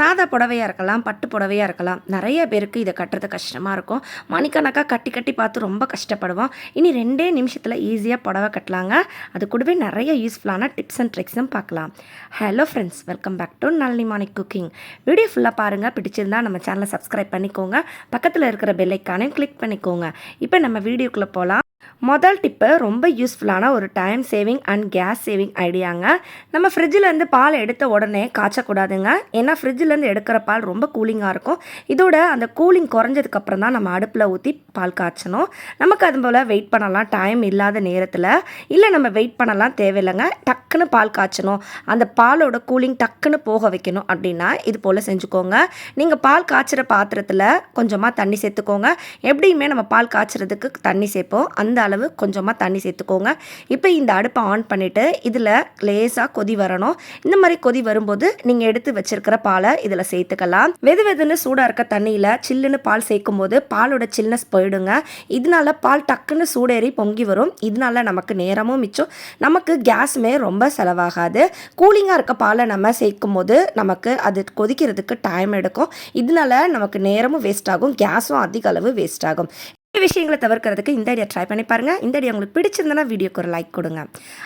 சாதா புடவையாக இருக்கலாம் பட்டு புடவையாக இருக்கலாம். நிறைய பேருக்கு இதை கட்டுறது கஷ்டமாக இருக்கும். மணிக்கணக்காக கட்டி கட்டி பார்த்து ரொம்ப கஷ்டப்படுவோம். இனி ரெண்டே நிமிஷத்தில் ஈஸியாக புடவை கட்டலாங்க. அது கூடவே நிறைய யூஸ்ஃபுல்லான டிப்ஸ் அண்ட் ட்ரிக்ஸும் பார்க்கலாம். Hello friends welcome back to Nalli morning cooking video ஃபுல்லாக பாருங்கள் பிடிச்சிருந்தா நம்ம சேனலை சப்ஸ்கிரைப் பண்ணிக்கோங்க. பக்கத்தில் இருக்கிற பெல்லைக்கானையும் கிளிக் பண்ணிக்கோங்க. இப்போ நம்ம வீடியோக்குள்ளே போகலாம் முதல் டிப்பு ரொம்ப யூஸ்ஃபுல்லான ஒரு time saving and gas saving ஐடியாங்க நம்ம ஃப்ரிட்ஜிலேருந்து பால் எடுத்த உடனே காய்ச்சக்கூடாதுங்க. ஏன்னா ஃப்ரிட்ஜிலேருந்து எடுக்கிற பால் ரொம்ப கூலிங்காக இருக்கும். இதோட அந்த கூலிங் குறைஞ்சதுக்கப்புறம் தான் நம்ம அடுப்பில் ஊற்றி பால் காய்ச்சணும். நமக்கு அது போல் வெயிட் பண்ணலாம். டைம் இல்லாத நேரத்தில். இல்லை நம்ம வெயிட் பண்ணலாம். தேவையில்லைங்க. டக்குன்னு பால் காய்ச்சணும். அந்த பாலோட கூலிங் டக்குன்னு போக வைக்கணும் அப்படின்னா இது போல் செஞ்சுக்கோங்க. நீங்கள் பால் காய்ச்சிற பாத்திரத்தில் கொஞ்சமாக தண்ணி சேர்த்துக்கோங்க. எப்படியுமே நம்ம பால் காய்ச்சறதுக்கு தண்ணி சேர்ப்போம். அந்த அளவு கொஞ்சமாக தண்ணி சேர்த்துக்கோங்க. இப்போ இந்த அடுப்பை ஆன் பண்ணிவிட்டு இதில் லேசாக கொதி வரணும். இந்த மாதிரி கொதி வரும்போது நீங்கள் எடுத்து வச்சிருக்கிற பாலை இதில் சேர்த்துக்கலாம். வெது வெதுன்னு சூடாக இருக்க தண்ணியில் சில்லுன்னு பால் சேர்க்கும் போது பாலோட சில்னஸ் போயிடுங்க. இதனால பால் டக்குன்னு சூடேறி பொங்கி வரும். இதனால நமக்கு நேரமும் மிச்சம். நமக்கு கேஸுமே ரொம்ப செலவாகாது. கூலிங்காக இருக்க பாலை நம்ம சேர்க்கும் போது நமக்கு அது கொதிக்கிறதுக்கு டைம் எடுக்கும். இதனால நமக்கு நேரமும் வேஸ்ட் ஆகும். கேஸும் அதிக அளவு வேஸ்ட் ஆகும். விஷயங்களை தவிர்க்கிறதுக்கு இந்த ஐடியா ட்ரை பண்ணி பாருங்கள் இந்த ஐடியா உங்களுக்கு பிடிச்சிருந்தனா வீடியோக்கு ஒரு லைக் கொடுங்க.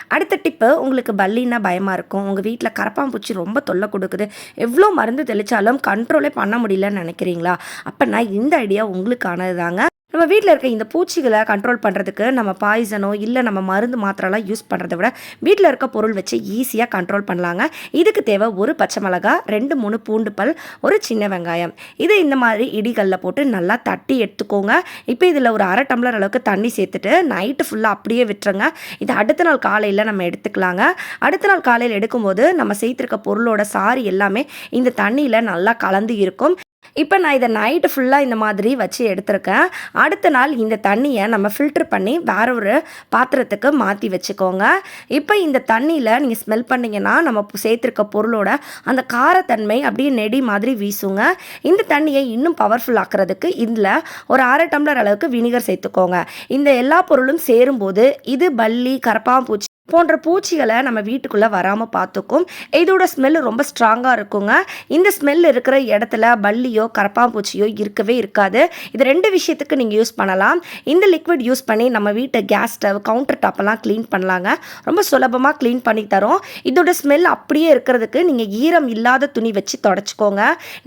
அடுத்த டிப்பு உங்களுக்கு பல்லின்னா பயமாக இருக்கும். உங்கள் வீட்டில் கரப்பாம்பூச்சி ரொம்ப தொல்லை கொடுக்குது. எவ்வளோ மருந்து தெளித்தாலும் கண்ட்ரோலே பண்ண முடியலன்னு நினைக்கிறீங்களா? அப்போனா இந்த ஐடியா உங்களுக்கானது தாங்க நம்ம வீட்டில் இருக்க இந்த பூச்சிகளை கண்ட்ரோல் பண்ணுறதுக்கு நம்ம பாய்சனோ இல்லை நம்ம மருந்து மாத்திரலாம் யூஸ் பண்ணுறத விட வீட்டில் இருக்க பொருள் வச்சு ஈஸியாக கண்ட்ரோல் பண்ணலாங்க. இதுக்கு தேவை ஒரு பச்சை மிளகா ரெண்டு மூணு பூண்டு பல் ஒரு சின்ன வெங்காயம். இது இந்த மாதிரி இடிகளில் போட்டு நல்லா தட்டி எடுத்துக்கோங்க. இப்போ இதில் ஒரு அரை டம்ளர் அளவுக்கு தண்ணி சேர்த்துட்டு நைட்டு ஃபுல்லாக அப்படியே விட்டுருங்க. இது அடுத்த நாள் காலையில் நம்ம எடுத்துக்கலாங்க. அடுத்த நாள் காலையில் எடுக்கும்போது நம்ம சேர்த்துருக்க பொருளோட சாறு எல்லாமே இந்த தண்ணியில் நல்லா கலந்து இருக்கும். இப்போ நான் இதை நைட்டு ஃபுல்லாக இந்த மாதிரி வச்சு எடுத்திருக்கேன். அடுத்த நாள் இந்த தண்ணியை நம்ம ஃபில்டர் பண்ணி வேற ஒரு பாத்திரத்துக்கு மாற்றி வச்சுக்கோங்க. இப்போ இந்த தண்ணியில் நீங்கள் ஸ்மெல் பண்ணிங்கன்னா நம்ம சேர்த்துருக்க பொருளோட அந்த காரத்தன்மை அப்படியே நெடி மாதிரி வீசுங்க. இந்த தண்ணியை இன்னும் பவர்ஃபுல் ஆக்குறதுக்கு இதில் ஒரு அரை டம்ளர் அளவுக்கு வினிகர் சேர்த்துக்கோங்க. இந்த எல்லா பொருளும் சேரும்போது இது பல்லி கரப்பாம்பூச்சி போன்ற பூச்சிகளை நம்ம வீட்டுக்குள்ளே வராமல் பார்த்துக்கும் இதோட ஸ்மெல் ரொம்ப ஸ்ட்ராங்காக இருக்குங்க. இந்த ஸ்மெல் இருக்கிற இடத்துல பல்லியோ கரப்பாம்பூச்சியோ இருக்கவே இருக்காது. இது ரெண்டு விஷயத்துக்கு நீங்கள் யூஸ் பண்ணலாம். இந்த லிக்விட் யூஸ் பண்ணி நம்ம வீட்டை கேஸ் ஸ்டவ் கவுண்டர் டாப்பெல்லாம் க்ளீன் பண்ணலாங்க. ரொம்ப சுலபமாக க்ளீன் பண்ணி தரோம். இதோட ஸ்மெல் அப்படியே இருக்கிறதுக்கு நீங்கள் ஈரம் இல்லாத துணி வச்சு தொடச்சிக்கோங்க.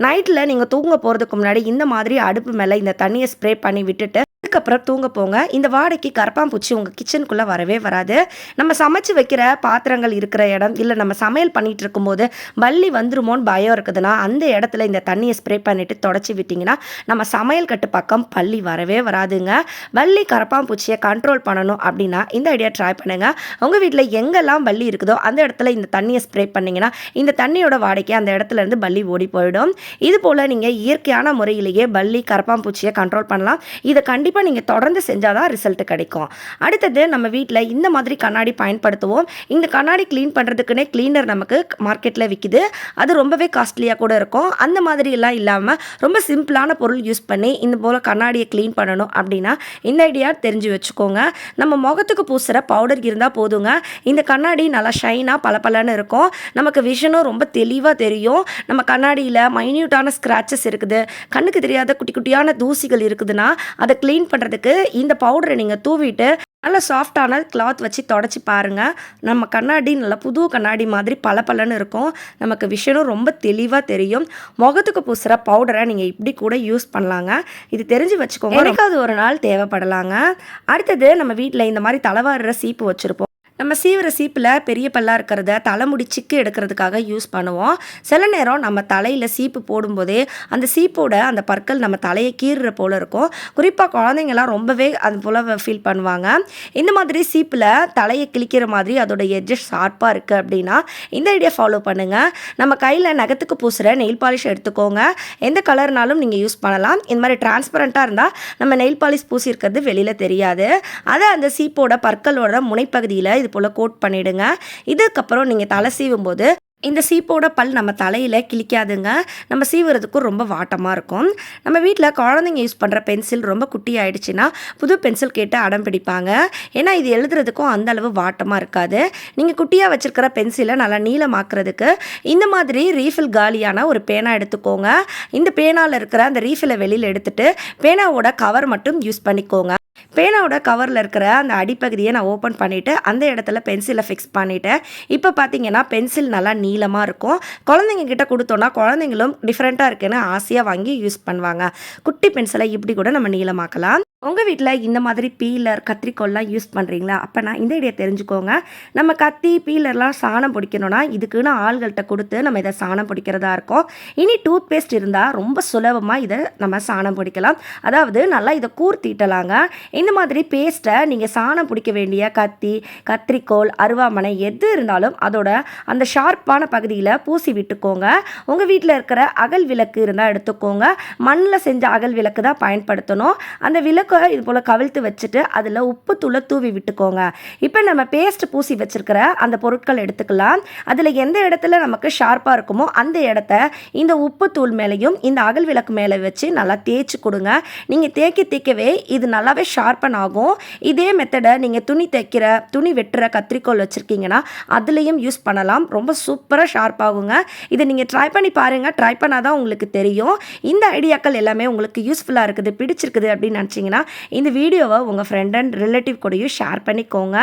நைட்டில் நீங்கள் தூங்க போகிறதுக்கு முன்னாடி இந்த மாதிரி அடுப்பு மேலே இந்த தண்ணியை ஸ்ப்ரே பண்ணி விட்டுட்டு அதுக்கப்புறம் தூங்க போங்க. இந்த வாடைக்கு கரப்பாம்பூச்சி உங்கள் கிச்சனுக்குள்ளே வரவே வராது. நம்ம சமைச்சு வைக்கிற பாத்திரங்கள் இருக்கிற இடம் இல்லை நம்ம சமையல் பண்ணிகிட்டு இருக்கும்போது பல்லி வந்துருமோன்னு பயம் இருக்குதுன்னா அந்த இடத்துல இந்த தண்ணியை ஸ்ப்ரே பண்ணிவிட்டு தொடச்சி விட்டிங்கன்னா நம்ம சமையல் கட்டு பக்கம் பள்ளி வரவே வராதுங்க. வள்ளி கரப்பாம்பூச்சியை கண்ட்ரோல் பண்ணணும் அப்படின்னா இந்த ஐடியா ட்ரை பண்ணுங்கள் உங்கள் வீட்டில் எங்கெல்லாம் பள்ளி இருக்குதோ அந்த இடத்துல இந்த தண்ணியை ஸ்ப்ரே பண்ணிங்கன்னா இந்த தண்ணியோட வாடைக்கு அந்த இடத்துலேருந்து வள்ளி ஓடி போயிடும். இது போல் நீங்கள் இயற்கையான முறையிலேயே பள்ளி கரப்பாம்பூச்சியை கண்ட்ரோல் பண்ணலாம். இதை கண்டிப்பாக நீங்கள் தொடர்ந்து செஞ்சால் தான் ரிசல்ட் கிடைக்கும். அடுத்தது நம்ம வீட்டில் இந்த மாதிரி கண்ணாடி பயன்படுத்துவோம். இந்த கண்ணாடி க்ளீன் பண்ணுறதுக்குனே க்ளீனர் நமக்கு மார்க்கெட்டில் விற்கிது அது ரொம்பவே காஸ்ட்லியாக கூட இருக்கும். அந்த மாதிரி எல்லாம் இல்லாமல் ரொம்ப சிம்பிளான பொருள் யூஸ் பண்ணி இந்த போல் கண்ணாடியை க்ளீன் பண்ணணும் அப்படின்னா இந்த ஐடியா தெரிஞ்சு வச்சுக்கோங்க. நம்ம முகத்துக்கு பூசுகிற பவுடர் இருந்தால் போதுங்க. இந்த கண்ணாடி நல்லா ஷைனாக பளபளன்னு இருக்கும். நமக்கு விஷனும் ரொம்ப தெளிவாக தெரியும். நம்ம கண்ணாடியில் மைன்யூட்டான ஸ்க்ராச்சஸ் இருக்குது. கண்ணுக்கு தெரியாத குட்டி குட்டியான தூசிகள் இருக்குதுன்னா அதை க்ளீன் பண்ணுறதுக்கு இந்த பவுடரை நீங்கள் தூவிட்டு நல்ல சாஃப்டான கிளாத் வச்சு தொடச்சி பாருங்கள் நம்ம கண்ணாடி நல்ல புது கண்ணாடி மாதிரி பளபளன்னு இருக்கும். நமக்கு விஷயம் ரொம்ப தெளிவாக தெரியும். முகத்துக்கு பூசுகிற பவுடரை நீங்கள் இப்படி கூட யூஸ் பண்ணலாங்க. இது தெரிஞ்சு வச்சுக்கோங்க. எனக்காவது ஒரு நாள் தேவைப்படலாங்க. அடுத்தது நம்ம வீட்டில் இந்த மாதிரி தலைவாறுற சீப்பு வச்சுருப்போம். நம்ம சீவிர சீப்பில் பெரிய பல்லா இருக்கிறத தலைமுடி சிக்கு எடுக்கிறதுக்காக யூஸ் பண்ணுவோம். சில நேரம் நம்ம தலையில் சீப்பு போடும்போதே அந்த சீப்போட அந்த பற்கள் நம்ம தலையை கீறுற போல் இருக்கும். குறிப்பாக குழந்தைங்கள்லாம் ரொம்பவே அது போல் ஃபீல் பண்ணுவாங்க. இந்த மாதிரி சீப்பில் தலையை கிழிக்கிற மாதிரி அதோட எட்ஜஸ் ஷார்ப்பாக இருக்குது அப்படின்னா இந்த ஐடியா ஃபாலோ பண்ணுங்கள் நம்ம கையில் நகத்துக்கு பூசுகிற நெயில் பாலிஷ் எடுத்துக்கோங்க. எந்த கலர்னாலும் நீங்கள் யூஸ் பண்ணலாம். இந்த மாதிரி டிரான்ஸ்பரண்ட்டாக இருந்தால் நம்ம நெயில் பாலிஷ் பூசியிருக்கிறது வெளியில் தெரியாது. அதை அந்த சீப்போட பற்களோட முனைப்பகுதியில் இது போல் கோட் பண்ணிவிடுங்க இதுக்கப்புறம் நீங்கள் தலை சீவும் போது இந்த சீப்போட பல் நம்ம தலையில் கிழிக்காதுங்க. நம்ம சீவுறதுக்கும் ரொம்ப வாட்டமாக இருக்கும். நம்ம வீட்டில் குழந்தைங்க யூஸ் பண்ணுற பென்சில் ரொம்ப குட்டி ஆயிடுச்சுன்னா புது பென்சில் கேட்டு அடம் பிடிப்பாங்க. ஏன்னா இது எழுதுறதுக்கும் அந்த அளவு வாட்டமாக இருக்காது. நீங்கள் குட்டியாக வச்சுருக்கிற பென்சிலை நல்லா நீளமாக்குறதுக்கு இந்த மாதிரி ரீஃபில் காலியான ஒரு பேனா எடுத்துக்கோங்க. இந்த பேனாவில் இருக்கிற அந்த ரீஃபிலை வெளியில் எடுத்துட்டு பேனாவோட கவர் மட்டும் யூஸ் பண்ணிக்கோங்க. பேனாவோட கவரில் இருக்கிற அந்த அடிப்பகுதியை நான் ஓப்பன் பண்ணிவிட்டு அந்த இடத்துல பென்சிலை ஃபிக்ஸ் பண்ணிவிட்டேன் இப்போ பார்த்தீங்கன்னா பென்சில் நல்லா நீளமாக இருக்கும். குழந்தைங்க கிட்ட கொடுத்தோன்னா குழந்தைங்களும் டிஃப்ரெண்ட்டாக இருக்குன்னு ஆசையாக வாங்கி யூஸ் பண்ணுவாங்க. குட்டி பென்சிலை இப்படி கூட நம்ம நீளமாக்கலாம். உங்கள் வீட்டில் இந்த மாதிரி பீலர் கத்திரிக்கோல்லாம் யூஸ் பண்ணுறீங்களா அப்போ நான் இந்த ஐடியா தெரிஞ்சுக்கோங்க. நம்ம கத்தி பீலர்லாம் சாணம் பிடிக்கணும்னா இதுக்குன்னு ஆள்கள்கிட்ட கொடுத்து நம்ம இதை சாணம் பிடிக்கிறதா இருக்கும். இனி டூத் பேஸ்ட் இருந்தால் ரொம்ப சுலபமாக இதை நம்ம சாணம் பிடிக்கலாம். அதாவது நல்லா இதை கூர்த்திட்டலாங்க. இந்த மாதிரி பேஸ்ட்டை நீங்கள் சாணம் பிடிக்க வேண்டிய கத்தி கத்திரிக்கோல் அருவாமனை எது இருந்தாலும் அதோட அந்த ஷார்ப்பான பகுதியில் பூசி விட்டுக்கோங்க. உங்கள் வீட்டில் இருக்கிற அகல் விளக்கு இருந்தால் எடுத்துக்கோங்க. மண்ணில் செஞ்ச அகல் விளக்கு தான் பயன்படுத்தணும். அந்த விளக்கு இது போல் கவிழ்த்து வச்சுட்டு அதில் உப்பு தூளை தூவி விட்டுக்கோங்க. இப்போ நம்ம பேஸ்ட் பூசி வச்சுருக்கிற அந்த பொருட்கள் எடுத்துக்கலாம். அதில் எந்த இடத்துல நமக்கு ஷார்ப்பாக இருக்குமோ அந்த இடத்த இந்த உப்பு தூள் மேலேயும் இந்த அகல் விளக்கு மேலே வச்சு நல்லா தேய்ச்சி கொடுங்க. நீங்கள் தேய்க்க தேய்க்கவே இது நல்லாவே ஷார்ப்பன் ஆகும். இதே மெத்தடை நீங்கள் துணி தைக்கிற துணி வெட்டுற கத்திரிக்கோல் வச்சுருக்கீங்கன்னா அதுலேயும் யூஸ் பண்ணலாம். ரொம்ப சூப்பராக ஷார்ப் ஆகுங்க. இதை நீங்கள் ட்ரை பண்ணி பாருங்கள் ட்ரை பண்ணால் தான் உங்களுக்கு தெரியும். இந்த ஐடியாக்கள் எல்லாமே உங்களுக்கு யூஸ்ஃபுல்லாக இருக்குது பிடிச்சிருக்குது அப்படின்னு நினச்சிங்கன்னா இந்த வீடியோவை உங்கள் ஃப்ரெண்ட் அண்ட் ரிலேட்டிவ் கூடயும் ஷேர் பண்ணிக்கோங்க.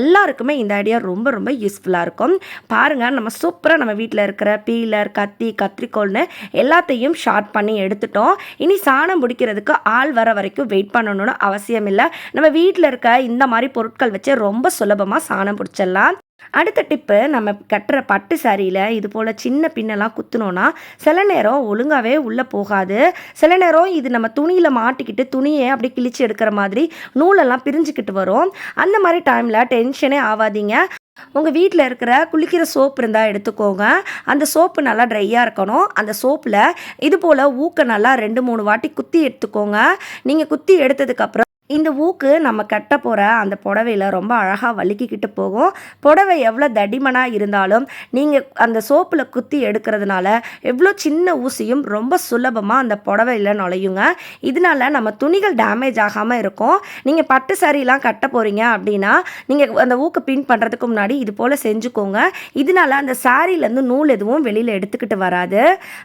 எல்லாருக்குமே இந்த ஐடியா ரொம்ப ரொம்ப யூஸ்ஃபுல்லாக இருக்கும். பாருங்கள் நம்ம சூப்பராக நம்ம வீட்டில் இருக்கிற பீலர் கத்தி கத்திரிக்கோல்னு எல்லாத்தையும் ஷார்ப் பண்ணி எடுத்துட்டோம். இனி சாணம் பிடிக்கிறதுக்கு ஆள் வர வரைக்கும் வெயிட் பண்ணணும்னு அவசியம் இல்லை நம்ம வீட்டில் இருக்க இந்த மாதிரி பொருட்கள் வச்சு ரொம்ப சுலபமாக சாணம் பிடிச்சிடலாம். அடுத்த டிப்பு நம்ம கட்டுற பட்டு சாரியில் இது போல் சின்ன பின்னெல்லாம் குத்துனோன்னா சில நேரம் ஒழுங்காகவே உள்ளே போகாது. சில நேரம் இது நம்ம துணியில் மாட்டிக்கிட்டு துணியை அப்படியே கிழிச்சு எடுக்கிற மாதிரி நூலெல்லாம் பிரிஞ்சுக்கிட்டு வரும். அந்த மாதிரி டைமில் டென்ஷனே ஆகாதீங்க உங்கள் வீட்டில் இருக்கிற குளிக்கிற சோப்பு இருந்தால் எடுத்துக்கோங்க. அந்த சோப்பு நல்லா ட்ரையாக இருக்கணும். அந்த சோப்பில் இது போல் ஊக்க நல்லா ரெண்டு மூணு வாட்டி குத்தி எடுத்துக்கோங்க. நீங்கள் குத்தி எடுத்ததுக்கப்புறம் இந்த ஊக்கு நம்ம கட்ட போகிற அந்த புடவையில் ரொம்ப அழகாக வலுக்கிக்கிட்டு போகும். புடவை எவ்வளோ தடிமனாக இருந்தாலும் நீங்கள் அந்த சோப்பில் குத்தி எடுக்கிறதுனால எவ்வளோ சின்ன ஊசியும் ரொம்ப சுலபமாக அந்த புடவையில் நுழையுங்க. இதனால நம்ம துணிகள் டேமேஜ் ஆகாமல் இருக்கும். நீங்கள் பட்டு சாரிலாம் கட்ட போகிறீங்க அப்படின்னா நீங்கள் அந்த ஊக்கு பின் பண்ணுறதுக்கு முன்னாடி இது போல் செஞ்சுக்கோங்க. இதனால அந்த சாரிலேருந்து நூல் எதுவும் வெளியில் எடுத்துக்கிட்டு வராது.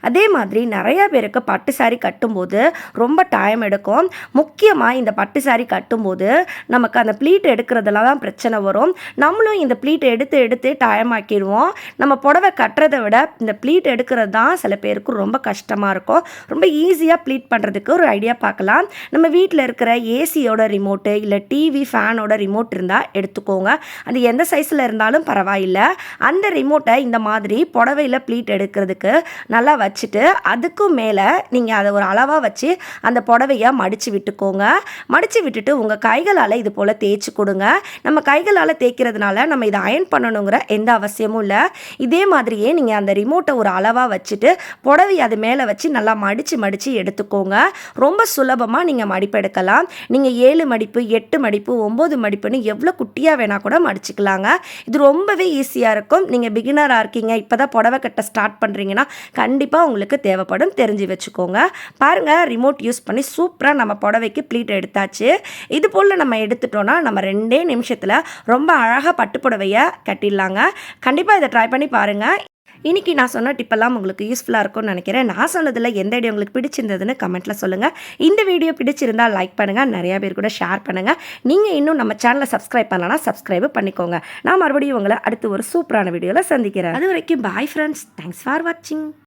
அதே மாதிரி நிறைய பேருக்கு பட்டு சாரி கட்டும்போது ரொம்ப டைம் எடுக்கும். முக்கியமாக இந்த பட்டு சாரி கட்டும்போது நமக்கு அந்த ப்ளீட் எடுக்கிறதுல தான் பிரச்சனை வரும். நம்மளும் இந்த ப்ளீட் எடுத்து எடுத்து டைம் ஆக்கிடுவோம் நம்ம புடவை கட்டுறதை விட இந்த ப்ளீட் எடுக்கிறது தான் சில பேருக்கு ரொம்ப கஷ்டமாக இருக்கும். ரொம்ப ஈஸியாக ப்ளீட் பண்ணுறதுக்கு ஒரு ஐடியா பார்க்கலாம். நம்ம வீட்டில் இருக்கிற ஏசியோட ரிமோட்டு இல்லை டிவி ஃபேனோட ரிமோட் இருந்தால் எடுத்துக்கோங்க. அது எந்த சைஸில் இருந்தாலும் பரவாயில்லை. அந்த ரிமோட்டை இந்த மாதிரி புடவையில் ப்ளீட் எடுக்கிறதுக்கு நல்லா வச்சுட்டு அதுக்கும் மேலே நீங்கள் அதை ஒரு அளவாக வச்சு அந்த புடவையை மடித்து விட்டுக்கோங்க. மடித்து விட்டுட்டு உங்கள் கைகளால் இது போல் தேய்ச்சி கொடுங்க. நம்ம கைகளால் தேய்க்கிறதுனால நம்ம இதை அயன் பண்ணணுங்கிற எந்த அவசியமும் இல்லை. இதே மாதிரியே நீங்கள் அந்த ரிமோட்டை ஒரு அளவாக வச்சுட்டு புடவை அது மேலே வச்சு நல்லா மடித்து மடித்து எடுத்துக்கோங்க. ரொம்ப சுலபமாக நீங்கள் மடிப்பு எடுக்கலாம். நீங்கள் ஏழு மடிப்பு எட்டு மடிப்பு ஒம்பது மடிப்புன்னு எவ்வளோ குட்டியாக வேணால் கூட மடிச்சுக்கலாங்க. இது ரொம்பவே ஈஸியாக இருக்கும். நீங்கள் பிகினராக இருக்கீங்க இப்போ தான் புடவை கட்ட ஸ்டார்ட் பண்ணுறீங்கன்னா கண்டிப்பாக உங்களுக்கு தேவைப்படும். தெரிஞ்சு வச்சுக்கோங்க. பாருங்கள் ரிமோட் யூஸ் பண்ணி சூப்பராக நம்ம புடவைக்கு ப்ளீட் எடுத்தாச்சு. இது போல் நம்ம எடுத்துட்டோன்னா நம்ம ரெண்டே நிமிஷத்தில் ரொம்ப அழகாக பட்டு புடவையை கட்டிடலாங்க. கண்டிப்பாக இதை ட்ரை பண்ணி பாருங்கள் இன்றைக்கி நான் சொன்ன டிப்பெல்லாம் உங்களுக்கு யூஸ்ஃபுல்லாக இருக்கும்னு நினைக்கிறேன். நான் சொன்னதில் எந்த ஐடியா உங்களுக்கு பிடிச்சிருந்ததுன்னு கமெண்ட்டில் சொல்லுங்கள் இந்த வீடியோ பிடிச்சிருந்தால் லைக் பண்ணுங்கள் நிறையா பேர் கூட ஷேர் பண்ணுங்கள் நீங்கள் இன்னும் நம்ம சேனலை சப்ஸ்கிரைப் பண்ணலன்னா சப்ஸ்கிரைப் பண்ணிக்கோங்க. நான் மறுபடியும் உங்களை அடுத்து ஒரு சூப்பரான வீடியோவில் சந்திக்கிறேன். அது வரைக்கும் பாய் ஃப்ரெண்ட்ஸ் தேங்க்ஸ் ஃபார் வாட்சிங்